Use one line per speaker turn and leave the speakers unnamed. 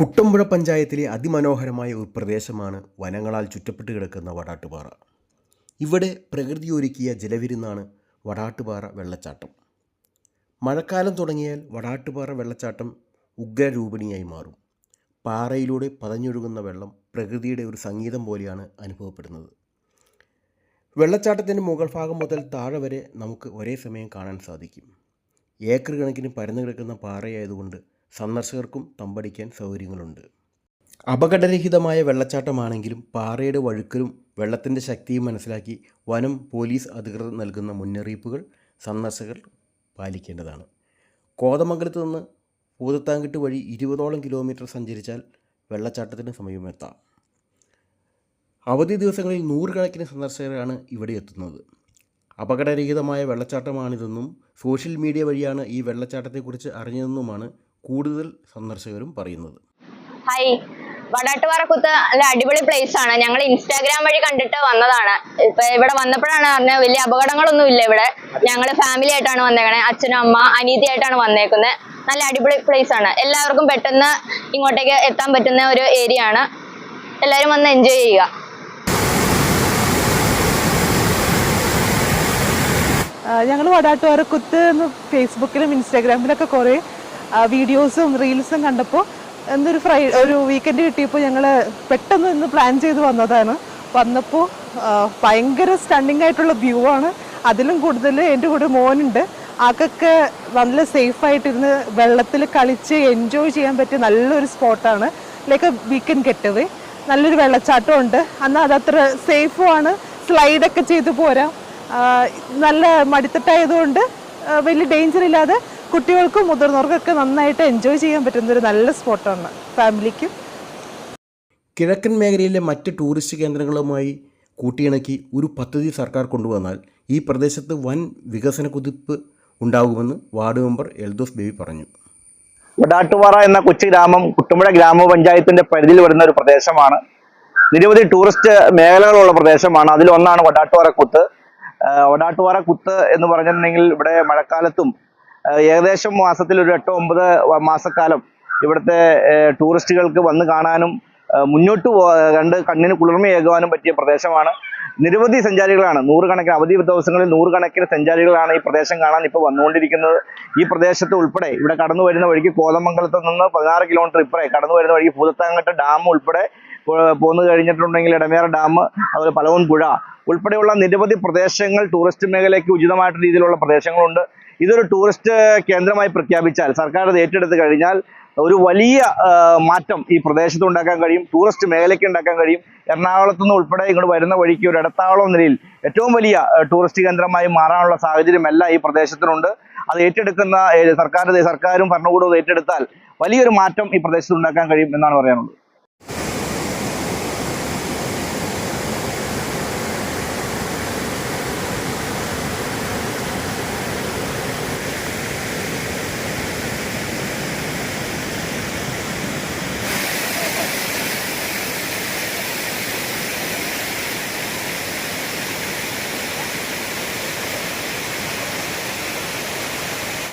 കുട്ടമ്പുഴ പഞ്ചായത്തിലെ അതിമനോഹരമായ ഒരു പ്രദേശമാണ് വനങ്ങളാൽ ചുറ്റപ്പെട്ട് കിടക്കുന്ന വടാട്ടുപാറ. ഇവിടെ പ്രകൃതി ഒരുക്കിയ ജലവിരുന്നാണ് വടാട്ടുപാറ വെള്ളച്ചാട്ടം. മഴക്കാലം തുടങ്ങിയാൽ വടാട്ടുപാറ വെള്ളച്ചാട്ടം ഉഗ്രരൂപിണിയായി മാറും. പാറയിലൂടെ പതഞ്ഞൊഴുകുന്ന വെള്ളം പ്രകൃതിയുടെ ഒരു സംഗീതം പോലെയാണ് അനുഭവപ്പെടുന്നത്. വെള്ളച്ചാട്ടത്തിന്റെ മുകൾ ഭാഗം മുതൽ താഴെ വരെ നമുക്ക് ഒരേ സമയം കാണാൻ സാധിക്കും. ഏക്കർ കണക്കിന് പരന്നു കിടക്കുന്ന പാറയായതുകൊണ്ട് സന്ദർശകർക്കും തമ്പടിക്കാൻ സൗകര്യങ്ങളുണ്ട്. അപകടരഹിതമായ വെള്ളച്ചാട്ടമാണെങ്കിലും പാറയുടെ വഴുക്കലും വെള്ളത്തിന്റെ ശക്തിയും മനസ്സിലാക്കി വനം പോലീസ് അധികൃതർ നൽകുന്ന മുന്നറിയിപ്പുകൾ സന്ദർശകർ പാലിക്കേണ്ടതാണ്. കോതമംഗലത്ത് നിന്ന് പൂതത്താങ്കിട്ട് വഴി ഇരുപതോളം കിലോമീറ്റർ സഞ്ചരിച്ചാൽ വെള്ളച്ചാട്ടത്തിന് സമീപമെത്താം. അവധി ദിവസങ്ങളിൽ നൂറുകണക്കിന് സന്ദർശകരാണ് ഇവിടെ എത്തുന്നത്. അപകടരഹിതമായ വെള്ളച്ചാട്ടമാണിതെന്നും സോഷ്യൽ മീഡിയ വഴിയാണ് ഈ വെള്ളച്ചാട്ടത്തെക്കുറിച്ച് അറിഞ്ഞതെന്നുമാണ് കൂടുതൽ സന്ദർശകരും പറയുന്നത്.
ഹായ് വടാട്ടുപാറക്കുത്ത് നല്ല അടിപൊളി പ്ലേസ് ആണ്. ഞങ്ങൾ ഇൻസ്റ്റാഗ്രാം വഴി കണ്ടിട്ട് വന്നതാണ്. ഇപ്പൊ ഇവിടെ വന്നപ്പോഴാണ് പറഞ്ഞത് വലിയ അപകടങ്ങളൊന്നും ഇല്ല ഇവിടെ. ഞങ്ങൾ ഫാമിലി ആയിട്ടാണ് വന്നേക്കണേ. അച്ഛനും അമ്മ അനീതി ആയിട്ടാണ് വന്നേക്കുന്നത് നല്ല അടിപൊളി പ്ലേസ് ആണ്. എല്ലാവർക്കും പെട്ടെന്ന് ഇങ്ങോട്ടേക്ക് എത്താൻ പറ്റുന്ന ഒരു ഏരിയ ആണ്. എല്ലാവരും വന്ന് എൻജോയ് ചെയ്യുക.
ഞങ്ങൾ വടാട്ടുപാറക്കുത്ത് എന്ന് ഫേസ്ബുക്കിലും ഇൻസ്റ്റാഗ്രാമിലൊക്കെ കുറേ വീഡിയോസും റീൽസും കണ്ടപ്പോൾ എന്തൊരു ഫ്രൈ ഒരു വീക്കെൻഡ് കിട്ടിയപ്പോൾ ഞങ്ങൾ പെട്ടെന്ന് ഇന്ന് പ്ലാൻ ചെയ്ത് വന്നതാണ്. വന്നപ്പോൾ ഭയങ്കര സ്റ്റണ്ണിങ് ആയിട്ടുള്ള വ്യൂ ആണ്. അതിലും കൂടുതൽ എന്റെ കൂടെ മോനുണ്ട്. ആൾക്കൊക്കെ നല്ല സേഫ് ആയിട്ടിരുന്ന് വെള്ളത്തിൽ കളിച്ച് എൻജോയ് ചെയ്യാൻ പറ്റിയ നല്ലൊരു സ്പോട്ടാണ് ലൈക്ക് വീക്കെൻഡ് ഗെറ്റവേ നല്ലൊരു വെള്ളച്ചാട്ടം ഉണ്ട്. എന്നാൽ അതത്ര സേഫുമാണ് സ്ലൈഡൊക്കെ ചെയ്ത് പോരാം. നല്ല മടിത്തട്ടായതുകൊണ്ട് വലിയ ഡേഞ്ചർ ഇല്ലാതെ കുട്ടികൾക്കും മുതിർന്നവർക്കൊക്കെ നന്നായിട്ട് എൻജോയ് ചെയ്യാൻ പറ്റുന്ന ഒരു നല്ല സ്പോട്ടാണ് ഫാമിലിക്കും.
കിഴക്കൻ മേഖലയിലെ മറ്റ് ടൂറിസ്റ്റ് കേന്ദ്രങ്ങളുമായി കൂട്ടിയിണക്കി ഒരു പദ്ധതി സർക്കാർ കൊണ്ടുവന്നാൽ ഈ പ്രദേശത്ത് വൻ വികസന കുതിപ്പ് ഉണ്ടാകുമെന്ന് വാർഡ് മെമ്പർ എൽദോസ് ബേബി പറഞ്ഞു.
വടാട്ടുപാറ എന്ന കൊച്ചു ഗ്രാമം കുട്ടുമ്പുഴ ഗ്രാമപഞ്ചായത്തിന്റെ പരിധിയിൽ വരുന്ന ഒരു പ്രദേശമാണ്. നിരവധി ടൂറിസ്റ്റ് മേഖലകളുള്ള പ്രദേശമാണ്. അതിലൊന്നാണ് വടാട്ടുപാറ കുത്ത്. വടാട്ടുപാറ കുത്ത് എന്ന് പറഞ്ഞിട്ടുണ്ടെങ്കിൽ ഇവിടെ മഴക്കാലത്തും ഏകദേശം മാസത്തിൽ ഒരു എട്ടോ ഒമ്പത് മാസക്കാലം ഇവിടുത്തെ ടൂറിസ്റ്റുകൾക്ക് വന്ന് കാണാനും മുന്നോട്ട് പോ കണ്ട് കണ്ണിന് കുളിർമയേകുവാനും പറ്റിയ പ്രദേശമാണ്. നിരവധി സഞ്ചാരികളാണ് നൂറുകണക്കിന് അവധി ദിവസങ്ങളിൽ നൂറുകണക്കിന് സഞ്ചാരികളാണ് ഈ പ്രദേശം കാണാൻ ഇപ്പോൾ വന്നുകൊണ്ടിരിക്കുന്നത്. ഈ പ്രദേശത്ത് ഉൾപ്പെടെ ഇവിടെ കടന്നു വരുന്ന വഴിക്ക് കോതമംഗലത്ത് നിന്ന് പതിനാറ് കിലോമീറ്റർ ഇപ്പുറേ കടന്നു വരുന്ന വഴിക്ക് പൂതത്താങ്കട്ട് ഡാം ഉൾപ്പെടെ പോന്നു കഴിഞ്ഞിട്ടുണ്ടെങ്കിൽ ഇടമേറ ഡാം അതുപോലെ പലവൻ പുഴ. ഉൾപ്പെടെയുള്ള നിരവധി പ്രദേശങ്ങൾ ടൂറിസ്റ്റ് മേഖലയ്ക്ക് ഉചിതമായിട്ടുള്ള രീതിയിലുള്ള പ്രദേശങ്ങളുണ്ട്. ഇതൊരു ടൂറിസ്റ്റ് കേന്ദ്രമായി പ്രഖ്യാപിച്ചാൽ സർക്കാർ അത് ഏറ്റെടുത്ത് കഴിഞ്ഞാൽ ഒരു വലിയ മാറ്റം ഈ പ്രദേശത്ത് ഉണ്ടാക്കാൻ കഴിയും ടൂറിസ്റ്റ് മേഖലയ്ക്ക് ഉണ്ടാക്കാൻ കഴിയും. എറണാകുളത്ത് നിന്ന് ഉൾപ്പെടെ ഇങ്ങോട്ട് വരുന്ന വഴിക്ക് ഒരു ഇടത്താവളം നിലയിൽ ഏറ്റവും വലിയ ടൂറിസ്റ്റ് കേന്ദ്രമായി മാറാനുള്ള സാഹചര്യമല്ല ഈ പ്രദേശത്തിനുണ്ട്. അത് ഏറ്റെടുക്കുന്ന സർക്കാർ സർക്കാരും ഭരണകൂടവും ഏറ്റെടുത്താൽ വലിയൊരു മാറ്റം ഈ പ്രദേശത്ത് ഉണ്ടാക്കാൻ കഴിയും എന്നാണ് പറയാനുള്ളത്.